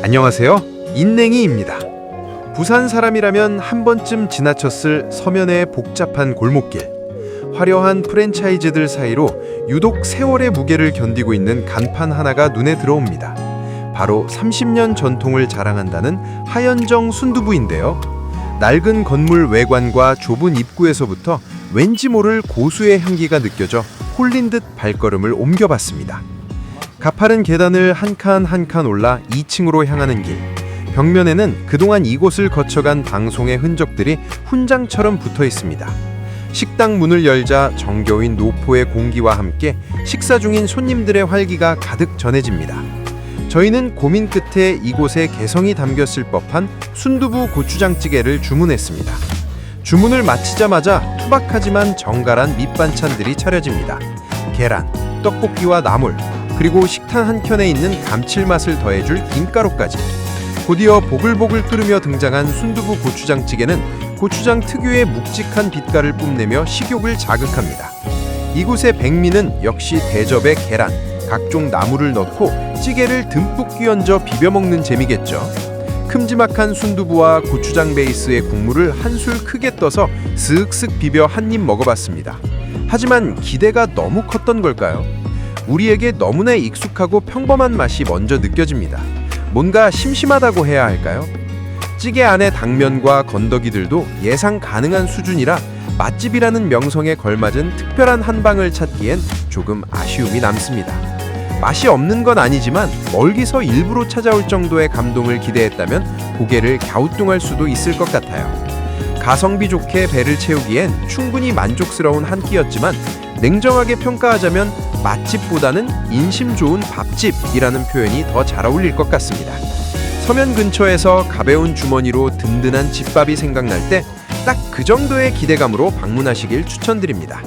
안녕하세요. 인냉이입니다. 부산 사람이라면 한 번쯤 지나쳤을 서면의 복잡한 골목길. 화려한 프랜차이즈들 사이로 유독 세월의 무게를 견디고 있는 간판 하나가 눈에 들어옵니다. 바로 30년 전통을 자랑한다는 하연정 순두부인데요. 낡은 건물 외관과 좁은 입구에서부터 왠지 모를 고수의 향기가 느껴져 홀린 듯 발걸음을 옮겨봤습니다. 가파른 계단을 한 칸 한 칸 올라 2층으로 향하는 길. 벽면에는 그동안 이곳을 거쳐간 방송의 흔적들이 훈장처럼 붙어 있습니다. 식당 문을 열자 정겨운 노포의 공기와 함께 식사 중인 손님들의 활기가 가득 전해집니다. 저희는 고민 끝에 이곳에 개성이 담겼을 법한 순두부 고추장찌개를 주문했습니다. 주문을 마치자마자 투박하지만 정갈한 밑반찬들이 차려집니다. 계란, 떡볶이와 나물, 그리고 식탁 한 켠에 있는 감칠맛을 더해줄 김가루까지. 곧이어 보글보글 끓으며 등장한 순두부 고추장찌개는 고추장 특유의 묵직한 빛깔을 뽐내며 식욕을 자극합니다. 이곳의 백미는 역시 대접에 계란, 각종 나물을 넣고 찌개를 듬뿍 끼얹어 비벼 먹는 재미겠죠. 큼지막한 순두부와 고추장 베이스의 국물을 한 술 크게 떠서 슥슥 비벼 한 입 먹어봤습니다. 하지만 기대가 너무 컸던 걸까요? 우리에게 너무나 익숙하고 평범한 맛이 먼저 느껴집니다. 뭔가 심심하다고 해야 할까요? 찌개 안의 당면과 건더기들도 예상 가능한 수준이라 맛집이라는 명성에 걸맞은 특별한 한방을 찾기엔 조금 아쉬움이 남습니다. 맛이 없는 건 아니지만 멀기서 일부러 찾아올 정도의 감동을 기대했다면 고개를 갸우뚱할 수도 있을 것 같아요. 가성비 좋게 배를 채우기엔 충분히 만족스러운 한 끼였지만 냉정하게 평가하자면 맛집보다는 인심 좋은 밥집이라는 표현이 더 잘 어울릴 것 같습니다. 서면 근처에서 가벼운 주머니로 든든한 집밥이 생각날 때 딱 그 정도의 기대감으로 방문하시길 추천드립니다.